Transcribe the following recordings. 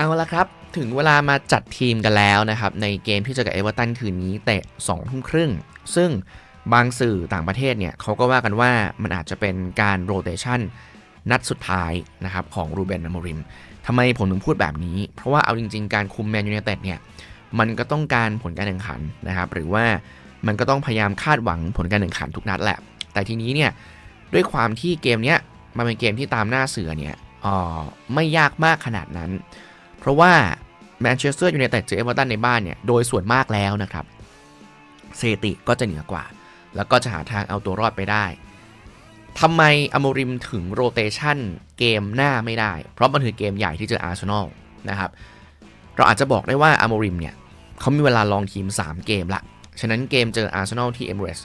เอาละครับ ถึงเวลามาจัดทีมกันแล้วนะครับ ในเกมที่จะกับเอเวอร์ตันคืนนี้เตะ2ทุ่มครึ่ง ซึ่งบางสื่อต่างประเทศเนี่ยเขาก็ว่ากันว่ามันอาจจะเป็นการโรเตชันนัดสุดท้ายนะครับของรูเบนอโมริมทำไมผมถึงพูดแบบนี้ เพราะว่าเอาจริง ๆ การคุมแมนยู i นเต็ดเนี่ยมันก็ต้องการผลการแข่งขันนะครับหรือว่ามันก็ต้องพยายามคาดหวังผลการแข่งขันทุกนัดแหละ แต่ทีนี้เนี่ยด้วยความที่เกมเนี้ยมันเป็นเกมที่ตามหน้าเสือเนี่ยอ๋อไม่ยากมากขนาดนั้น เพราะว่าแมนเชสเตอร์ยูไนเต็ดเจอเอเวอร์ตันในบ้านเนี่ยโดยส่วนมากแล้วนะครับเซติก็จะเหนือกว่า แล้วก็จะหาทางเอาตัวรอดไปได้ทำไมอโมริมถึงโรเตชันเกมหน้าไม่ได้ เพราะมันคือเกมใหญ่ที่เจออาร์เซนอลนะครับเราอาจจะบอกได้ว่าอโมริมเนี่ยเขามีเวลาลองทีม 3 เกมละ ฉะนั้นเกมเจออาร์เซนอลที่เอมเรส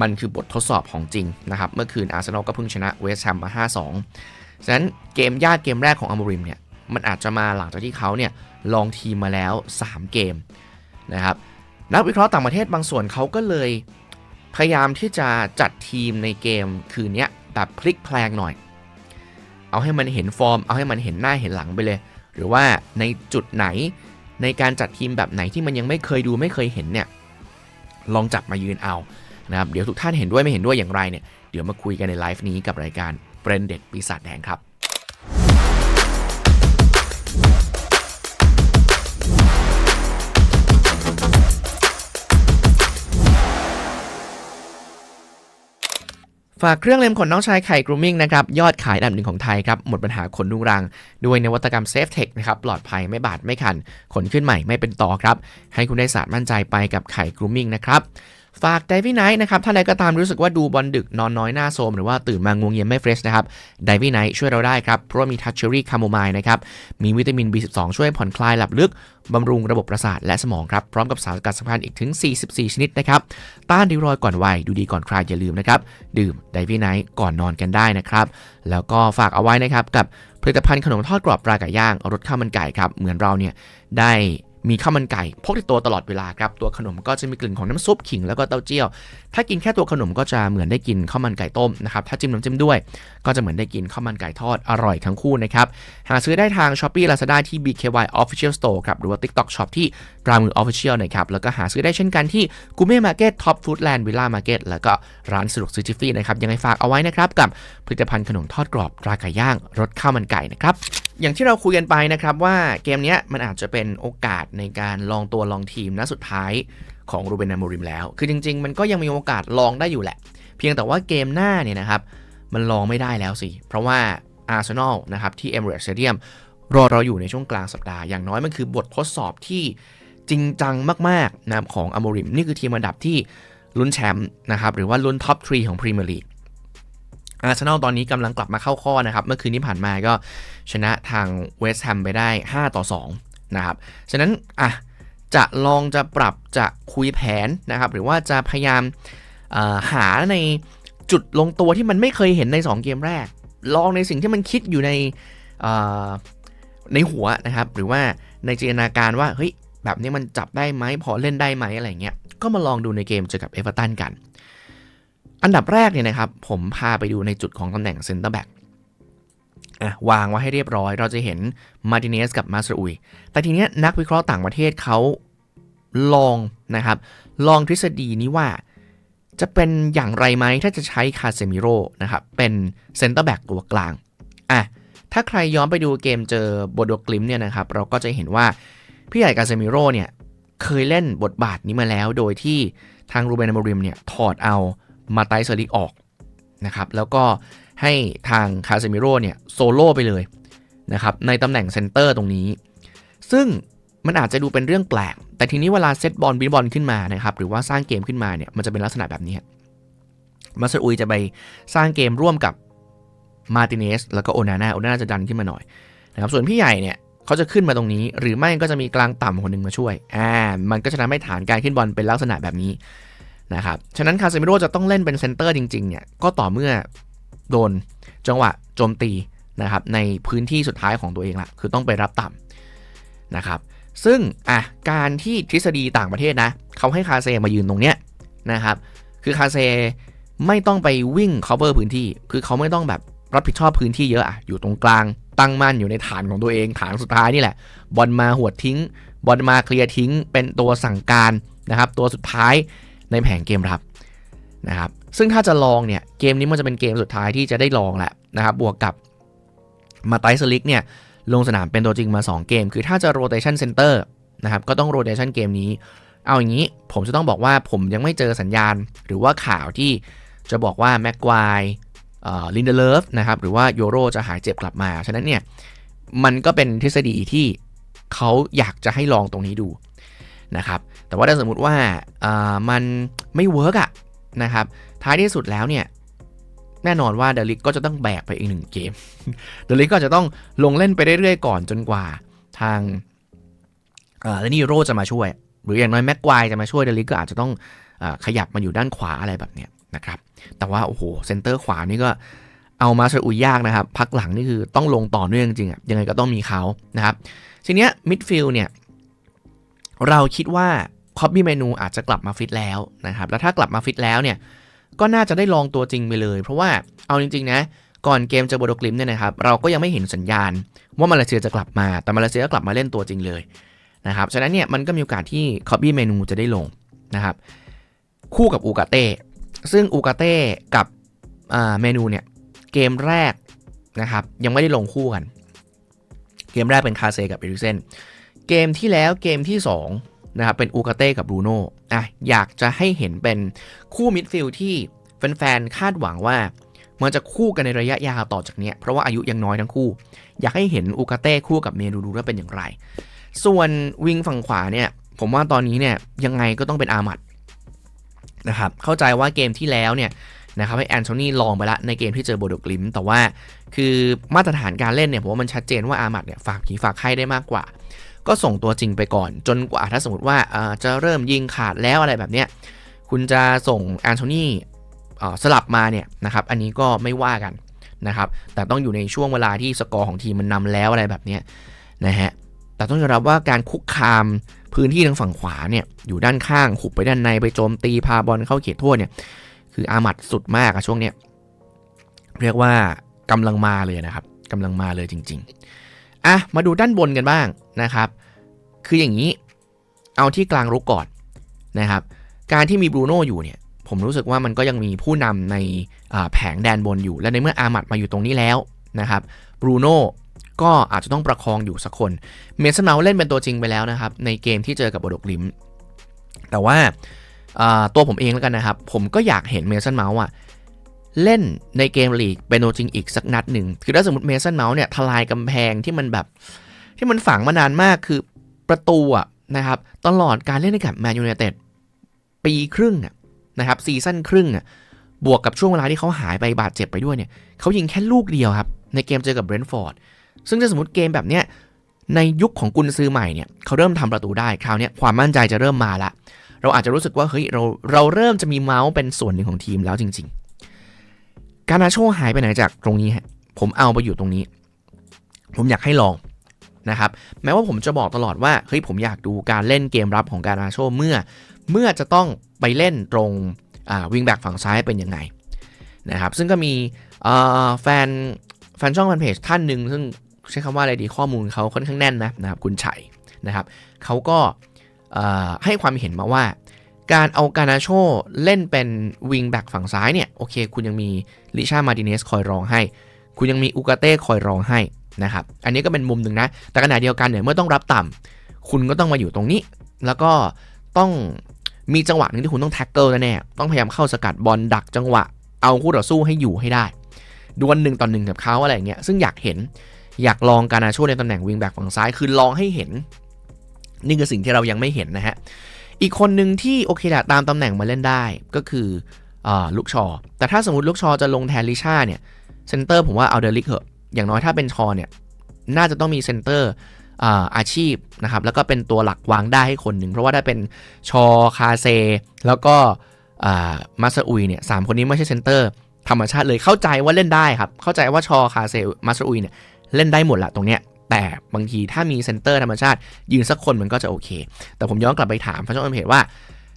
มันคือบททดสอบของจริงนะครับ เมื่อคืนอาร์เซนอลก็เพิ่งชนะเวสต์แฮมมา 5-2 ฉะนั้นเกมยากเกมแรกของอโมริมเนี่ย มันอาจจะมาหลังจากที่เขาเนี่ยลองทีมมาแล้ว 3 เกมนะครับนักวิเคราะห์ต่างประเทศบางส่วนเขาก็เลยพยายามที่จะจัดทีมในเกมคืนนี้แบบพลิกแพลงหน่อย เอาให้มันเห็นฟอร์ม เอาให้มันเห็นหน้าเห็นหลังไปเลย หรือว่าในจุดไหนในการจัดทีมแบบไหนที่มันยังไม่เคยดูไม่เคยเห็นเนี่ยลองจับมายืนเอานะครับเดี๋ยวทุกท่านเห็นด้วยไม่เห็นด้วยอย่างไรเนี่ยเดี๋ยวมาคุยกันในไลฟ์นี้กับรายการเบรนเด็ดปีศาจแดงครับ ฝากเครื่องเล็มขนน้องชายไข่กรูมิ่งนะครับ ยอดขายอันดับหนึ่งของไทยครับ หมดปัญหาขนดุงรัง ด้วยนวัตกรรมเซฟเทคนะครับ ปลอดภัยไม่บาดไม่คัน ขนขึ้นใหม่ไม่เป็นต่อครับ ให้คุณได้สารมั่นใจไปกับไข่กรูมมิ่งนะครับ ฝากไดวี่ไนท์นะครับ ถ้าใดก็ตามรู้สึกว่าดูบอลดึกนอนน้อยหน้าโทมหรือว่าตื่นมางวงเงียไม่เฟรชนะครับไดวี่ไนท์ช่วยเราได้ครับ เพราะมีทัชเชอรี่คาโมไมล์นะครับ มีวิตามิน B12 ช่วยผ่อนคลายหลับลึก บำรุงระบบประสาทและสมองครับ พร้อมกับสารสกัดสำคัญอีกถึง 44 ชนิดนะครับ ต้านริ้วรอยก่อนวัยดูดีก่อนใครอย่าลืมนะครับ ดื่มไดวี่ไนท์ก่อนนอนกันได้นะครับ แล้วก็ฝากเอาไว้นะครับกับผลิตภัณฑ์ขนมทอดกรอบปลาไก่ย่างรสข้าวมันไก่ครับเหมือนเราเนี่ยได้ มีข้าวมันไก่พกติดตัวตลอดเวลาครับ ตัวขนมก็จะมีกลิ่นของน้ำซุปขิงแล้วก็เต้าเจี้ยว ถ้ากินแค่ตัวขนมก็จะเหมือนได้กินข้าวมันไก่ต้มนะครับ ถ้าจิ้มน้ำจิ้มด้วย ก็จะเหมือนได้กินข้าวมันไก่ทอดอร่อยทั้งคู่นะครับ หาซื้อได้ทาง s h อ p e e Lazada ที่ BKY Official Store ครับ หรือว่า TikTok Shop ที่รามือ Official นะครับ แล้วก็หาซื้อได้เช่นกันที่ g u m e Market Top Foodland Villa Market แล้วก็ร้านสะดวกซื้อจิฟฟี่นะครับยังไงฝากเอาไว้นะครับกับผลิตภัณฑ์ขนมทอดกรอบราไก่ย่างรสข้าวมันไก่นะครับอย่างที่เราคุยกันไปนะครับว่าเกมนี้มันอาจจะเป็นโอกาสในการลองตัวลองทีมณสุดท้ายของรูเบนอามริมแล้ว คือจริง ๆ มันก็ยังมีโอกาสลองได้อยู่แหละ เพียงแต่ว่าเกมหน้าเนี่ยนะครับ มันลองไม่ได้แล้วสิ เพราะว่าอาร์เซนอลนะครับที่ Emirates Stadium รอเราอยู่ในช่วงกลางสัปดาห์ อย่างน้อยมันคือบททดสอบที่จริงจังมากๆนะครับของอโมริม นี่คือทีมอันดับที่ลุ้นแชมป์นะครับ หรือว่าลุ้นท็อปทรีของพรีเมียร์ลีกอาร์เซนอลตอนนี้กำลังกลับมาเข้าข้อนะครับ เมื่อคืนที่ผ่านมาก็ชนะทางเวสต์แฮมไปได้ 5 ต่อ 2 นะครับ ฉะนั้นอะจะลองจะปรับจะคุยแผนนะครับ หรือว่าจะพยายามหาในจุดลงตัวที่มันไม่เคยเห็นใน 2 เกมแรก ลองในสิ่งที่มันคิดอยู่ในในหัวนะครับ หรือว่าในจินตนาการว่าเฮ้ยแบบนี้มันจับได้ไหมพอเล่นได้ไหมอะไรเงี้ยก็มาลองดูในเกมเจอกับเอเวอร์ตันกัน อันดับแรกเนี่ยนะครับ ผมพาไปดูในจุดของตำแหน่งเซนเตอร์แบ็ก อะวางไว้ให้เรียบร้อย เราจะเห็นมาติเนสกับมาสอุย แต่ทีเนี้ยนักวิเคราะห์ต่างประเทศเขาลองนะครับ ลองทฤษฎีนี้ว่าจะเป็นอย่างไรไหมถ้าจะใช้คาเซมิโร่นะครับ เป็นเซนเตอร์แบ็กตัวกลางอะถ้าใครย้อนไปดูเกมเจอโบโดกลิมเนี่ยนะครับ เราก็จะเห็นว่า พี่ใหญ่คาเซมิโร่เนี่ยเคยเล่นบทบาทนี้มาแล้ว โดยที่ทางรูเบนอมริมเนี่ยถอดเอามาไตเซอริกออกนะครับ แล้วก็ ให้ทางคาเซมิโร่เนี่ยโซโล่ไปเลยนะครับในตำแหน่งเซนเตอร์ตรงนี้ ซึ่งมันอาจจะดูเป็นเรื่องแปลก แต่ทีนี้เวลาเซตบอลบินบอลขึ้นมานะครับหรือว่าสร้างเกมขึ้นมาเนี่ยมันจะเป็นลักษณะแบบนี้มาสอุยจะไปสร้างเกมร่วมกับมาติเนสแล้วก็โอนาน่าโอนาน่าจะดันขึ้นมาหน่อยนะครับส่วนพี่ใหญ่เนี่ยเขาจะขึ้นมาตรงนี้ หรือไม่ก็จะมีกลางต่ำคนหนึ่งมาช่วยอ่ามันก็จะทำให้ฐานการขึ้นบอลเป็นลักษณะแบบนี้นะครับฉะนั้นคาเซมิโร่จะต้องเล่นเป็นเซนเตอร์จริงๆเนี่ยก็ต่อเมื่อ โดนจังหวะโจมตีนะครับในพื้นที่สุดท้ายของตัวเองละคือต้องไปรับต่ำนะครับซึ่งอะการที่ทฤษฎีต่างประเทศนะเขาให้คาเซมายืนตรงเนี้ยนะครับคือคาเซไม่ต้องไปวิ่ง cover พื้นที่ คือเขาไม่ต้องแบบรับผิดชอบพื้นที่เยอะอะอยู่ตรงกลางตั้งมั่นอยู่ในฐานของตัวเอง ฐานสุดท้ายนี่แหละ บอลมาหวดทิ้ง บอลมาเคลียร์ทิ้ง เป็นตัวสั่งการนะครับ ตัวสุดท้ายในแผงเกมรับ นะครับซึ่งถ้าจะลองเนี่ยเกมนี้มันจะเป็นเกมสุดท้ายที่จะได้ลองแหละนะครับบวกกับมาไตสลิกเนี่ยลงสนามเป็นตัวจริงมา 2 เกม คือถ้าจะ rotation center นะครับก็ต้อง rotation เกมนี้ เอาอย่างนี้ผมจะต้องบอกว่าผมยังไม่เจอสัญญาณ หรือว่าข่าวที่จะบอกว่าแม็กควายลินเดเลฟนะครับหรือว่าโยโรจะหายเจ็บกลับมา ฉะนั้นเนี่ยมันก็เป็นทฤษฎีที่เขาอยากจะให้ลองตรงนี้ดูนะครับแต่ว่าถ้าสมมติว่ามันไม่เวิร์กอะ นะครับ ท้ายที่สุดแล้วเนี่ยแน่นอนว่าเดลิกก็จะต้องแบกไปอีกหนึ่งเกม เดลิกก็จะต้องลงเล่นไปเรื่อยๆก่อนจนกว่าทางเลนี่โรจะมาช่วย หรืออย่างน้อยแม็กควายจะมาช่วยเดลิกก็อาจจะต้องอขยับมาอยู่ด้านขวาอะไรแบบเนี้ยนะครับ แต่ว่าโอ้โหเซนเตอร์ขวานี่ก็เอามาสอุยยากนะครับ พักหลังนี่คือต้องลงต่อเนื่องจริงๆอะยังไงก็ต้องมีเขานะครับ ทีเนี้ยมิดฟิลด์เนี่ยเราคิดว่า คอบบี้เมนูอาจจะกลับมาฟิตแล้วนะครับ แล้วถ้ากลับมาฟิตแล้วเนี่ย ก็น่าจะได้ลองตัวจริงไปเลย เพราะว่าเอาจริงๆนะก่อนเกมเจอโบโดกลิมเนี่ยนะครับเราก็ยังไม่เห็นสัญญาณ ว่ามาเลเซียจะกลับมาแต่มาเลเซียก็กลับมาเล่นตัวจริงเลยนะครับฉะนั้นเนี่ยมันก็มีโอกาสที่คอบบี้เมนูจะได้ลงนะครับคู่กับอูกาเต้ซึ่งอูกาเต้กับเมนูเนี่ยเกมแรกนะครับยังไม่ได้ลงคู่กัน เกมแรกเป็นคาเซกับเอริเซนเกมที่แล้วเกมที่ 2 นะครับเป็นอูกาเต้กับบรูโน่อะอยากจะให้เห็นเป็นคู่มิดฟิลด์ที่แฟนๆคาดหวังว่ามันจะคู่กันในระยะยาวต่อจากนี้เพราะว่าอายุยังน้อยทั้งคู่ อยากให้เห็นอูกาเต้คู่กับเมนูดูว่าเป็นอย่างไร ส่วนวิงฝั่งขวาเนี่ย ผมว่าตอนนี้เนี่ยยังไงก็ต้องเป็นอามัดนะครับเข้าใจว่าเกมที่แล้วเนี่ยนะครับให้แอนโทนีลองไปละในเกมที่เจอโบโดกลิม แต่ว่าคือมาตรฐานการเล่นเนี่ยผมว่ามันชัดเจนว่าอามัดเนี่ยฝากผีฝากไข้ได้มากกว่า ก็ส่งตัวจริงไปก่อน จนกว่าถ้าสมมติว่าจะเริ่มยิงขาดแล้วอะไรแบบเนี้ยคุณจะส่งแอนโทนีสลับมาเนี่ยนะครับอันนี้ก็ไม่ว่ากันนะครับแต่ต้องอยู่ในช่วงเวลาที่สกอร์ของทีมมันนำแล้วอะไรแบบนี้นะฮะแต่ต้องยอมรับว่าการคุกคามพื้นที่ทางฝั่งขวาเนี่ยอยู่ด้านข้างขุบไปด้านในไปโจมตีพาบอลเข้าเขตโทษเนี่ยคืออามัดสุดมากอะช่วงเนี้ยเรียกว่ากำลังมาเลยนะครับกำลังมาเลยจริง ๆ อะมาดูด้านบนกันบ้างนะครับ คืออย่างนี้เอาที่กลางรุกก่อนนะครับ การที่มีบรูโน่อยู่เนี่ยผมรู้สึกว่ามันก็ยังมีผู้นำในแผงแดนบนอยู่ และในเมื่ออามัดมาอยู่ตรงนี้แล้วนะครับบรูโน่ก็อาจจะต้องประคองอยู่สักคนเมสันเมาเล่นเป็นตัวจริงไปแล้วนะครับ ในเกมที่เจอกับบดกลิมแต่ว่าตัวผมเองแล้วกันนะครับ ผมก็อยากเห็นเมสันเมาส์อะ เล่นในเกมลีกเปโนจริงอีกสักนัดหนึ่งคือถ้าสมมติเมสันเมาส์เนี่ยทลายกำแพงที่มันแบบ ที่มันฝังมานานมากคือประตูอะนะครับตลอดการเล่นในกับแมนยูไนเต็ดปีครึ่งนะครับซีซั่นครึ่งบวกกับช่วงเวลาที่เขาหายไปบาดเจ็บไปด้วยเนี่ยเขายิงแค่ลูกเดียวครับ ในเกมเจอกับเบรนท์ฟอร์ดซึ่งถ้าสมมติเกมแบบเนี้ยในยุคของกุนซือใหม่เนี่ยเขาเริ่มทำประตูได้คราวนี้ความมั่นใจจะเริ่มมาละเราอาจจะรู้สึกว่าเฮ้ยเราเราเริ่มจะมีเมาส์เป็นส่วนหนึ่งของทีมแล้วจริง การนาโชหายไปไหนจากตรงนี้ฮะผมเอาไปอยู่ตรงนี้ ผมอยากให้ลองนะครับแม้ว่าผมจะบอกตลอดว่าเฮ้ยผมอยากดูการเล่นเกมรับของการนาโชเมื่อเมื่อจะต้องไปเล่นตรงวิงแบ็กฝั่งซ้ายเป็นยังไงนะครับซึ่งก็มีแฟนแฟนช่องแฟนเพจท่านหนึ่งซึ่งใช้คำว่าอะไรดีข้อมูลเขาค่อนข้างแน่นนะนะครับคุณชัยนะครับเขาก็ให้ความเห็นมาว่า การเอาการนาโชเล่นเป็นวิงแบ็กฝั่งซ้ายเนี่ย โอเค คุณยังมีลิชามาติเนสคอยรองให้ คุณยังมีอูกาเต้คอยรองให้นะครับ อันนี้ก็เป็นมุมหนึ่งนะ แต่ขณะเดียวกันเนี่ยเมื่อต้องรับต่ำคุณก็ต้องมาอยู่ตรงนี้ แล้วก็ต้องมีจังหวะหนึ่งที่คุณต้องแท็กเกิลแน่ๆต้องพยายามเข้าสกัดบอลดักจังหวะ เอาคู่ต่อสู้ให้อยู่ให้ได้ดวลหนึ่งต่อหนึ่งกับเขาอะไรเงี้ย ซึ่งอยากเห็นอยากลองการาโชในตำแหน่งวิงแบ็กฝั่งซ้าย คือลองให้เห็น นี่คือสิ่งที่เรายังไม่เห็นนะฮะ อีกคนหนึ่งที่โอเคแหละตามตำแหน่งมาเล่นได้ก็คืออลูกชอ แต่ถ้าสมมติลูกชอจะลงแทนลิชาเนี่ยเซนเตอร์ผมว่าเอาเดลิกเหอะ อย่างน้อยถ้าเป็นชอเนี่ยน่าจะต้องมีเซนเตอร์อาชีพนะครับ แล้วก็เป็นตัวหลักวางได้ให้คนหนึ่ง เพราะว่าได้เป็นชอคาเซ แล้วก็มาซาอุยเนี่ยสามคนนี้ไม่ใช่เซนเตอร์ธรรมชาติเลยเข้าใจว่าเล่นได้ครับ เข้าใจว่าชอคาเซมาซาอุยเนี่ยเล่นได้หมดละตรงเนี้ย แต่บางทีถ้ามีเซนเตอร์ธรรมชาติยืนสักคนมันก็จะโอเค แต่ผมย้อนกลับไปถามพระเจ้าอมเพจว่า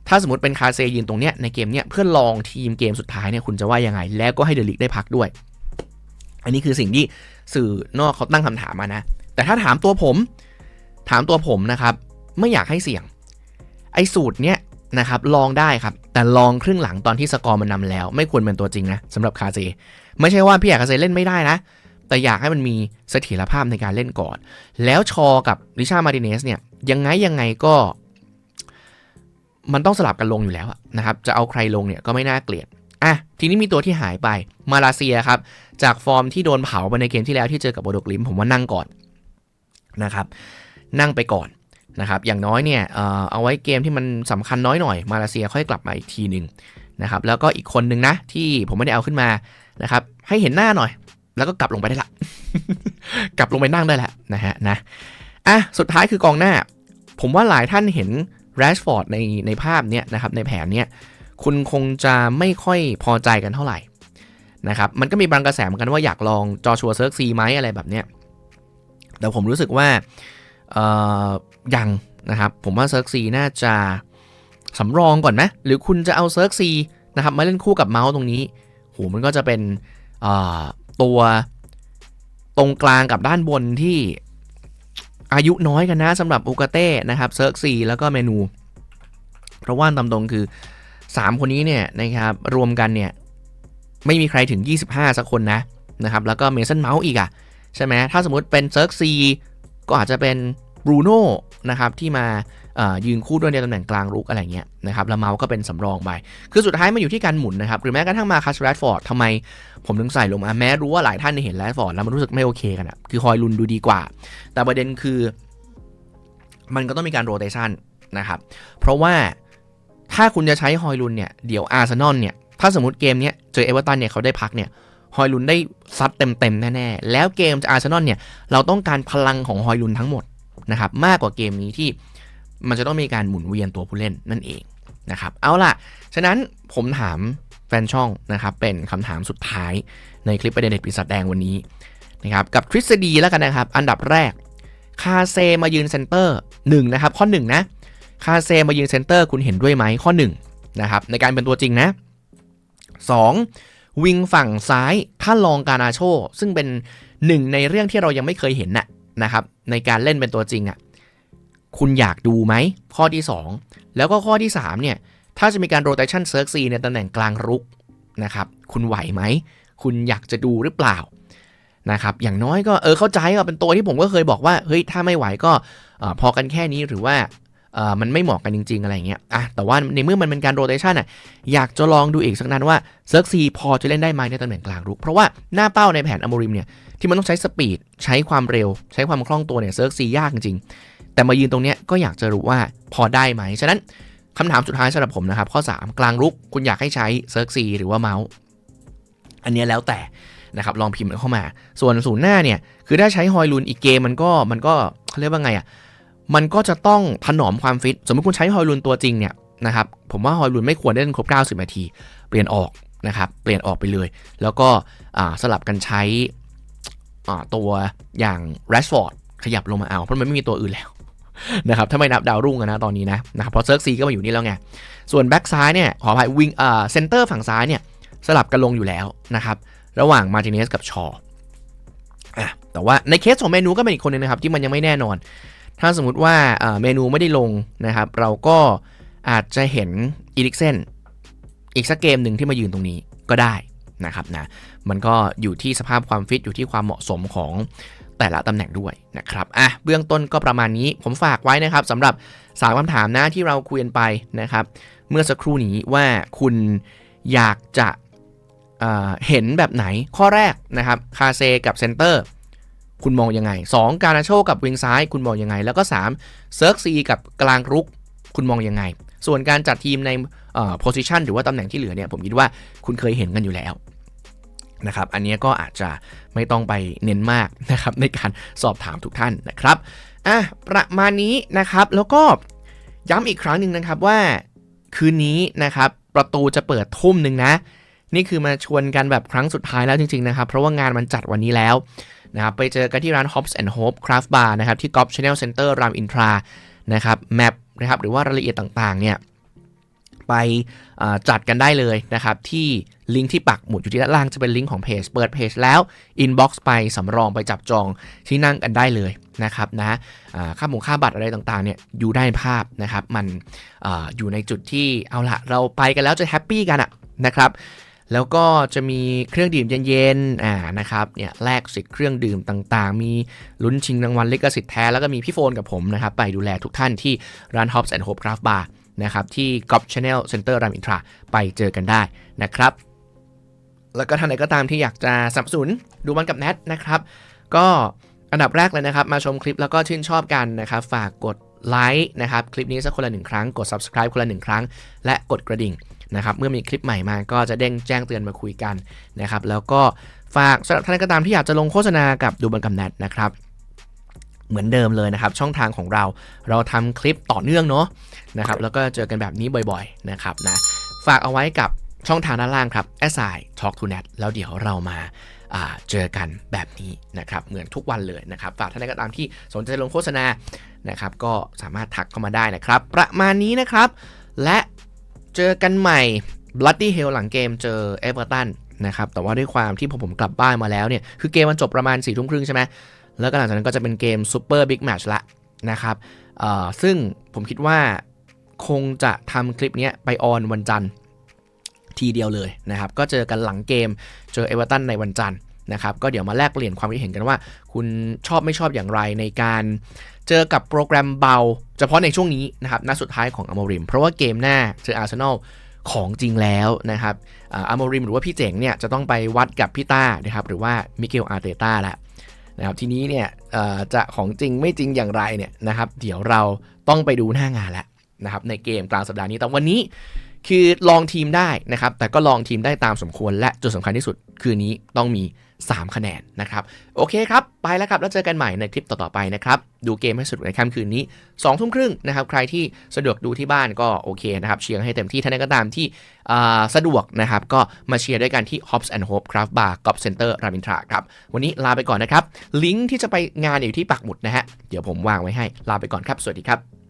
ถ้าสมมติเป็นคาเซยืนตรงเนี้ยในเกมเนี้ยเพื่อลองทีมเกมสุดท้ายเนี่ยคุณจะว่ายังไง แล้วก็ให้เดลิกได้พักด้วย อันนี้คือสิ่งที่สื่อนอกเขาตั้งคำถามมานะ แต่ถ้าถามตัวผม ถามตัวผมนะครับ ไม่อยากให้เสี่ยง ไอ้สูตรเนี้ยนะครับลองได้ครับ แต่ลองครึ่งหลังตอนที่สกอร์มันนำแล้ว ไม่ควรเป็นตัวจริงนะสำหรับคาเซไม่ใช่ว่าพี่อยากคาเซเล่นไม่ได้นะ แต่อยากให้มันมีเสถียรภาพในการเล่นก่อน แล้วชอกับริชามาร์ติเนสเนี่ยยังไงยังไงก็ มันต้องสลับกันลงอยู่แล้วนะครับ จะเอาใครลงเนี่ยก็ไม่น่าเกลียดอะทีนี้มีตัวที่หายไปมาเลเซียครับ จากฟอร์มที่โดนเผาไปในเกมที่แล้วที่เจอกับโบโดกลิมผมว่านั่งก่อนนะครับ นั่งไปก่อนนะครับ อย่างน้อยเนี่ยเอ่อเอาไว้เกมที่มันสำคัญน้อยหน่อยมาเลเซียค่อยกลับมาอีกทีหนึ่งนะครับ แล้วก็อีกคนนึงนะที่ผมไม่ได้เอาขึ้นมานะครับ ให้เห็นหน้าหน่อย แล้วก็กลับลงไปได้ละ กลับลงไปนั่งได้แล้วนะฮะนะอะสุดท้ายคือกองหน้า ผมว่าหลายท่านเห็นแรชฟอร์ดในในภาพเนี้ยนะครับในแผนเนี้ยคุณคงจะไม่ค่อยพอใจกันเท่าไหร่นะครับมันก็มีบางกระแสเหมือนกันว่าอยากลองจอชัวเซิร์กซีไหมอะไรแบบเนี้ยแต่ผมรู้สึกว่าเอ่อยังนะครับผมว่าเซิร์กซีน่าจะสำรองก่อนไหมหรือคุณจะเอาเซิร์กซีนะครับมาเล่นคู่กับเมาส์ตรงนี้โหมันก็จะเป็น ตัวตรงกลางกับด้านบนที่อายุน้อยกันนะสำหรับอุกาเต้นะครับเซิร์กซีแล้วก็เมนู เพราะว่าตำตรงคือ 3 คนนี้เนี่ยนะครับรวมกันเนี่ยไม่มีใครถึง 25 สักคนนะนะครับแล้วก็เมสันเมาส์อีกอะใช่ไหมถ้าสมมติเป็นเซิร์กซีก็อาจจะเป็น บรูโน่นะครับที่มายืนคู่ด้วยในตำแหน่งกลางรุกอะไรเงี้ยนะครับแล้วเมาส์ก็เป็นสำรองไป คือสุดท้ายมันอยู่ที่การหมุนนะครับ หรือแม้กระทั่งมาคัสแรดฟอร์ดทำไมผมถึงใส่ลงมา แม้รู้ว่าหลายท่านเห็นแรดฟอร์ดแล้วมันรู้สึกไม่โอเคกันอะคือฮอยลุนดูดีกว่า แต่ประเด็นคือ มันก็ต้องมีการโรเตชันนะครับ เพราะว่าถ้าคุณจะใช้ฮอยลุนเนี่ยเดี๋ยวอาร์เซนอลเนี่ยถ้าสมมติเกมนี้เจอเอเวอร์ตันเนี่ยเขาได้พักเนี่ยฮอยลุนได้ซัดเต็มๆแน่ๆแล้วเกมจะอาร์เซนอลเนี่ยเราต้องการพลังของฮอยลุนทั้งหมด นะครับมากกว่าเกมนี้ที่มันจะต้องมีการหมุนเวียนตัวผู้เล่นนั่นเองนะครับเอาล่ะ ฉะนั้นผมถามแฟนช่องนะครับเป็นคำถามสุดท้ายในคลิปประเด็นเด็ดปีศาจแดงวันนี้นะครับกับทฤษฎีแล้วกันนะครับ อันดับแรกคาเซมายืนเซนเตอร์1นะครับข้อ 1 นะคาเซมายืนเซนเตอร์คุณเห็นด้วยไหมข้อ1นะครับในการเป็นตัวจริงนะ 2. วิงฝั่งซ้ายถ้าลองการาโช ซึ่งเป็นหนึ่งในเรื่องที่เรายังไม่เคยเห็นน่ะ นะครับในการเล่นเป็นตัวจริงอะ่ะคุณอยากดูไหม ข้อที่ 2 แล้วก็ข้อที่3เนี่ยถ้าจะมีการโรเตชันเซิร์กซีในตำแหน่งกลางรุกนะครับคุณไหวไหม คุณอยากจะดูหรือเปล่านะครับอย่างน้อยก็เออเข้าใจว่าเป็นตัวที่ผมก็เคยบอกว่าเฮ้ยถ้าไม่ไหวก็พอกันแค่นี้หรือว่า มันไม่เหมาะกันจริง ๆ อะไรเงี้ยอะแต่ว่าในเมื่อมันเป็นการโรเตชันอะอยากจะลองดูอีกสักนั้นว่าเซิร์กซีพอจะเล่นได้ไหมในตำแหน่งกลางรุก เพราะว่าหน้าเป้าในแผนอมริมเนี่ยที่มันต้องใช้สปีดใช้ความเร็ว ใช้ความคล่องตัวเนี่ยเซิร์กซียากจริงแต่มายืนตรงนี้ก็อยากจะรู้ว่าพอได้ไหม ฉะนั้นคำถามสุดท้ายสำหรับผมนะครับ ข้อ 3 กลางรุกคุณอยากให้ใช้เซิร์กซีหรือว่าเมาส์ อันนี้แล้วแต่นะครับลองพิมพ์เข้ามา ส่วนศูนย์หน้าเนี่ย คือถ้าใช้ฮอยลุนอีกเกมมันก็มันก็เขาเรียกว่าไงอะ มันก็จะต้องถนอมความฟิต สมมติคุณใช้ฮอยลุนตัวจริงเนี่ยนะครับ ผมว่าฮอยลุนไม่ควรเล่นครบ 90 นาที เปลี่ยนออกนะครับ เปลี่ยนออกไปเลย แล้วก็สลับกันใช้ตัวอย่างแรชฟอร์ดขยับลงมาเอา เพราะมันไม่มีตัวอื่นแล้วนะครับ ถ้าไม่นับดาวรุ่งนะตอนนี้นะนะครับเพราะเซิร์กซีก็มาอยู่นี่แล้วไง ส่วนแบ็กซ้ายเนี่ย ขออภัยวิงเอ่อเซนเตอร์ฝั่งซ้ายเนี่ยสลับกันลงอยู่แล้วนะครับ ระหว่างมาร์ติเนสกับชออแต่ว่าในเคสของเมนูก็เป็นอีกคนนึงนะครับ ที่มันยังไม่แน่นอน ถ้าสมมติว่าเมนูไม่ได้ลงนะครับ เราก็อาจจะเห็นอีลิกเซนอีกสักเกมหนึ่งที่มายืนตรงนี้ก็ได้นะครับนะ มันก็อยู่ที่สภาพความฟิตอยู่ที่ความเหมาะสมของแต่ละตำแหน่งด้วยนะครับ อะ เบื้องต้นก็ประมาณนี้ ผมฝากไว้นะครับสำหรับสามคำถามนะที่เราคุยกันไปนะครับ เมื่อสักครู่นี้ว่าคุณอยากจะเเห็นแบบไหนข้อแรกนะครับ คาเซกับเซนเตอร์ คุณมองยังไง 2 การาโชกับวิงซ้ายคุณมองยังไง แล้วก็3เซิร์กซีกับกลางรุกคุณมองยังไง ส่วนการจัดทีมในโพสิชันหรือว่าตำแหน่งที่เหลือเนี่ยผมคิดว่าคุณเคยเห็นกันอยู่แล้วนะครับ อันนี้ก็อาจจะไม่ต้องไปเน้นมากนะครับในการสอบถามทุกท่านนะครับ อะประมาณนี้นะครับ แล้วก็ย้ำอีกครั้งหนึ่งนะครับว่าคืนนี้นะครับประตูจะเปิดทุ่มหนึ่งนะ นี่คือมาชวนกันแบบครั้งสุดท้ายแล้วจริงๆนะครับ เพราะว่างานมันจัดวันนี้แล้ว นะครับไปเจอกันที่ร้าน Hops and Hope Craft Bar นะครับที่ Golf Channel Center รามอินทรานะครับแมปนะครับหรือว่ารายละเอียดต่างๆเนี่ยไปจัดกันได้เลยนะครับ ที่ลิงก์ที่ปักหมุดอยู่ที่ด้านล่างจะเป็นลิงก์ของเพจเปิดเพจแล้ว inbox ไปสำรองไปจับจองที่นั่งกันได้เลยนะครับนะค่าหมูค่าบัตรอะไรต่างๆเนี่ยอยู่ได้ภาพนะครับ มันออยู่ในจุดที่เอาละเราไปกันแล้วจะแฮปปี้กันอะนะครับ แล้วก็จะมีเครื่องดื่มเย็นๆอ่านะครับเนี่ยแลกสิทธิ์เครื่องดื่มต่างๆ มีลุ้นชิงรางวัลลิขสิทธิ์แท้ แล้วก็มีพี่โฟนกับผมนะครับไปดูแลทุกท่านที่ร้าน Hops and Hope Craft Bar นะครับที่ g o p Channel Center รามอินทราไปเจอกันได้นะครับ แล้วก็ท่านไหนก็ตามที่อยากจะสนับสนุนดูมันกับแนทนะครับ ก็อันดับแรกเลยนะครับ มาชมคลิปแล้วก็ชื่นชอบกันนะครับ ฝากกดไลค์นะครับ คลิปนี้สักคนละหนึ่งครั้ง กด subscribe คนละหนึ่งครั้ง และกดกระดิ่ง นะครับเมื่อมีคลิปใหม่มาก็จะเด้งแจ้งเตือนมาคุยกันนะครับแล้วก็ฝากสำหรับท่านก็ตามที่อยากจะลงโฆษณากับดูบันกับแนทนะครับเหมือนเดิมเลยนะครับ ช่องทางของเราเราทำคลิปต่อเนื่องเนาะนะครับแล้วก็เจอกันแบบนี้บ่อยๆนะครับนะฝากเอาไว้กับช่องทางด้านล่างครับ s i Talk to Net แล้วเดี๋ยวเรามาาเจอกันแบบนี้นะครับเหมือนทุกวันเลยนะครับฝากท่านใดก็ตามที่สนใจลงโฆษณานะครับก็สามารถทักเข้ามาได้นะครับ ประมาณนี้นะครับ และ เจอกันใหม่ Bloody Hell หลังเกมเจอเอเวอร์ตันนะครับ แต่ว่าด้วยความที่ผมผมกลับบ้านมาแล้วเนี่ย คือเกมมันจบประมาณ4ี่ทุ่มครึ่งใช่ไหม แล้วก็หลังจากนั้นก็จะเป็นเกมซูเปอร์บิ๊กแมชละนะครับซึ่งผมคิดว่าคงจะทำคลิปนี้ไปออนวันจันทร์ทีเดียวเลยนะครับ ก็เจอกันหลังเกมเจอเอเวอร์ตันในวันจันทร์ นะครับก็เดี๋ยวมาแลกเปลี่ยนความคิดเห็นกันว่า คุณชอบไม่ชอบอย่างไรในการเจอกับโปรแกรมเบา เฉพาะในช่วงนี้นะครับนัดสุดท้ายของอ m มริม เพราะว่าเกมหน้าเจออาร์เซนอลของจริงแล้วนะครับอาร์มริมหรือว่าพี่เจ๋งเนี่ยจะต้องไปวัดกับพี่ต้านะครับหรือว่ามิเกลอาร์เตต้าละนะครับทีนี้เนี่ยจะของจริงไม่จริงอย่างไรเนี่ยนะครับเดี๋ยวเราต้องไปดูหน้างานแล้วนะครับในเกมกลางสัปดาห์นี้แต่วันนี้คือลองทีมได้นะครับแต่ก็ลองทีมได้ตามสมควรและจุดสำคัญที่สุดคืนนี้ต้องมี 3 คะแนนนะครับ โอเคครับ ไปแล้วครับ แล้วเจอกันใหม่ในคลิปต่อ ๆ ไปนะครับ ดูเกมให้สนุกในค่ำคืนนี้2ทุ่มครึ่งนะครับ ใครที่สะดวกดูที่บ้านก็โอเคนะครับ เชียร์ให้เต็มที่ท่านใดก็ตามที่สะดวกนะครับ ก็มาเชียร์ด้วยกันที่ Hops and Hope Craft Bar กอบเซ็นเตอร์รามินทราครับ วันนี้ลาไปก่อนนะครับ ลิงก์ที่จะไปงานอยู่ที่ปักหมุดนะฮะ เดี๋ยวผมวางไว้ให้ ลาไปก่อนครับ สวัสดีครับ